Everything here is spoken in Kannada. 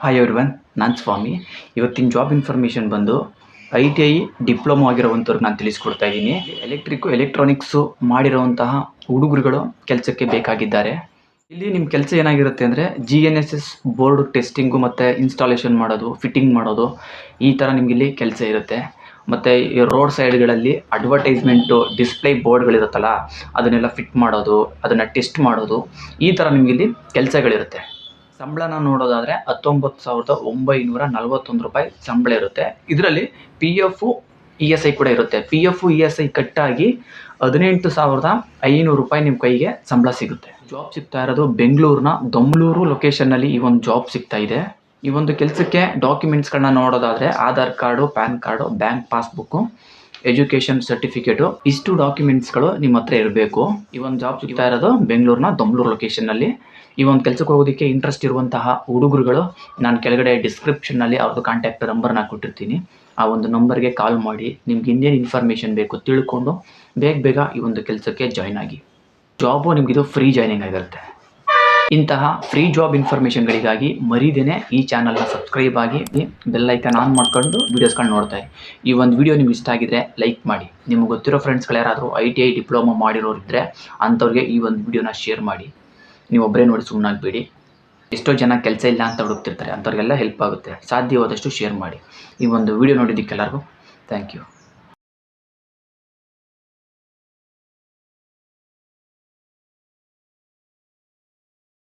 ಹಾಯ್ ಎವ್ರಿವನ್ ನಾನು ಸ್ವಾಮಿ. ಇವತ್ತಿನ ಜಾಬ್ ಇನ್ಫಾರ್ಮೇಷನ್ ಬಂದು ಐ ಟಿ ಐ ಡಿಪ್ಲೊಮೊ ಆಗಿರೋವಂಥವ್ರಿಗೆ ನಾನು ತಿಳಿಸ್ಕೊಡ್ತಾ ಇದ್ದೀನಿ. ಎಲೆಕ್ಟ್ರಿಕ್ಕು ಎಲೆಕ್ಟ್ರಾನಿಕ್ಸು ಮಾಡಿರೋವಂತಹ ಹುಡುಗರುಗಳು ಕೆಲಸಕ್ಕೆ ಬೇಕಾಗಿದ್ದಾರೆ. ಇಲ್ಲಿ ನಿಮ್ಮ ಕೆಲಸ ಏನಾಗಿರುತ್ತೆ ಅಂದರೆ G N S S board testing ಮತ್ತು ಇನ್ಸ್ಟಾಲೇಷನ್ ಮಾಡೋದು ಫಿಟ್ಟಿಂಗ್ ಮಾಡೋದು, ಈ ಥರ ನಿಮಗಿಲ್ಲಿ ಕೆಲಸ ಇರುತ್ತೆ. ಮತ್ತು ಈ ರೋಡ್ ಸೈಡ್ಗಳಲ್ಲಿ ಅಡ್ವರ್ಟೈಸ್ಮೆಂಟು ಡಿಸ್ಪ್ಲೇ ಬೋರ್ಡ್ಗಳಿರುತ್ತಲ್ಲ ಅದನ್ನೆಲ್ಲ ಫಿಟ್ ಮಾಡೋದು, ಅದನ್ನು ಟೆಸ್ಟ್ ಮಾಡೋದು, ಈ ಥರ ನಿಮಗಿಲ್ಲಿ ಕೆಲಸಗಳಿರುತ್ತೆ. ಸಂಬಳನ ನೋಡೋದಾದರೆ ಹತ್ತೊಂಬತ್ತು ಸಾವಿರದ ಒಂಬೈನೂರ ನಲವತ್ತೊಂದು ರೂಪಾಯಿ ಸಂಬಳ ಇರುತ್ತೆ. ಇದರಲ್ಲಿ P F E S I ಕೂಡ ಇರುತ್ತೆ. P F E S I ಕಟ್ಟಾಗಿ ಹದಿನೆಂಟು ಸಾವಿರದ ಐನೂರು ರೂಪಾಯಿ ನಿಮ್ಮ ಕೈಗೆ ಸಂಬಳ ಸಿಗುತ್ತೆ. ಜಾಬ್ ಸಿಗ್ತಾ ಇರೋದು ಬೆಂಗಳೂರಿನ ದೊಮ್ಲೂರು ಲೊಕೇಶನ್ನಲ್ಲಿ ಈ ಒಂದು ಜಾಬ್ ಸಿಗ್ತಾ ಇದೆ. ಈ ಒಂದು ಕೆಲಸಕ್ಕೆ ಡಾಕ್ಯುಮೆಂಟ್ಸ್ಗಳನ್ನ ನೋಡೋದಾದರೆ Aadhaar card, PAN card, bank passbook. Education certificate, ಇಷ್ಟು ಡಾಕ್ಯುಮೆಂಟ್ಸ್ಗಳು ನಿಮ್ಮ ಹತ್ರ ಇರಬೇಕು. ಈ ಒಂದು ಜಾಬ್ ಸಿಗ್ತಾ ಇರೋದು ಬೆಂಗಳೂರಿನ ಲೊಕೇಶನ್ ಲೊಕೇಶನ್ನಲ್ಲಿ ಈ ಒಂದು ಕೆಲಸಕ್ಕೆ ಹೋಗೋದಕ್ಕೆ ಇಂಟ್ರೆಸ್ಟ್ ಇರುವಂತಹ ಹುಡುಗರುಗಳು, ನಾನು ಕೆಳಗಡೆ ಡಿಸ್ಕ್ರಿಪ್ಷನ್ನಲ್ಲಿ ಅವ್ರದ್ದು ಕಾಂಟ್ಯಾಕ್ಟ್ ನಂಬರ್ನ ಕೊಟ್ಟಿರ್ತೀನಿ. ಆ ಒಂದು ನಂಬರ್ಗೆ ಕಾಲ್ ಮಾಡಿ, ನಿಮ್ಗೆ ಇನ್ನೇನು ಇನ್ಫಾರ್ಮೇಷನ್ ಬೇಕು ತಿಳ್ಕೊಂಡು, ಬೇಗ ಬೇಗ ಈ ಒಂದು ಕೆಲಸಕ್ಕೆ ಜಾಯ್ನ್ ಆಗಿ. ಜಾಬು ನಿಮಗಿದು ಫ್ರೀ ಜಾಯ್ನಿಂಗ್ ಆಗಿರುತ್ತೆ. ಇಂತಹ ಫ್ರೀ ಜಾಬ್ ಇನ್ಫಾರ್ಮೇಷನ್ಗಳಿಗಾಗಿ ಮರಿದೇನೆ ಈ ಚಾನಲ್ನ ಸಬ್ಸ್ಕ್ರೈಬ್ ಆಗಿ ಬೆಲ್ ಐಕನ್ ಆನ್ ಮಾಡ್ಕೊಂಡು ವೀಡಿಯೋಸ್ಗಳನ್ನ ನೋಡ್ತಾ. ಈ ಒಂದು ವಿಡಿಯೋ ನಿಮ್ಗೆ ಇಷ್ಟ ಆಗಿದ್ರೆ ಲೈಕ್ ಮಾಡಿ. ನಿಮ್ಗೆ ಗೊತ್ತಿರೋ ಫ್ರೆಂಡ್ಸ್ಗಳು ಯಾರಾದರೂ ಐ ಟಿ ಐ ಡಿಪ್ಲೊಮಾ ಮಾಡಿರೋರಿದ್ದರೆ ಅಂಥವ್ರಿಗೆ ಈ ಒಂದು ವಿಡಿಯೋನ ಶೇರ್ ಮಾಡಿ. ನೀವು ಒಬ್ಬರೇ ನೋಡಿ ಸುಮ್ಮನಾಗಬೇಡಿ ಎಷ್ಟೋ ಜನ ಕೆಲಸ ಇಲ್ಲ ಅಂತ ಹುಡುಕ್ತಿರ್ತಾರೆ. ಅಂಥವ್ರಿಗೆಲ್ಲ ಹೆಲ್ಪ್ ಆಗುತ್ತೆ. ಸಾಧ್ಯವಾದಷ್ಟು ಶೇರ್ ಮಾಡಿ. ಈ ಒಂದು ವಿಡಿಯೋ ನೋಡಿದ್ದಕ್ಕೆಲ್ಲರಿಗೂ ಥ್ಯಾಂಕ್ ಯು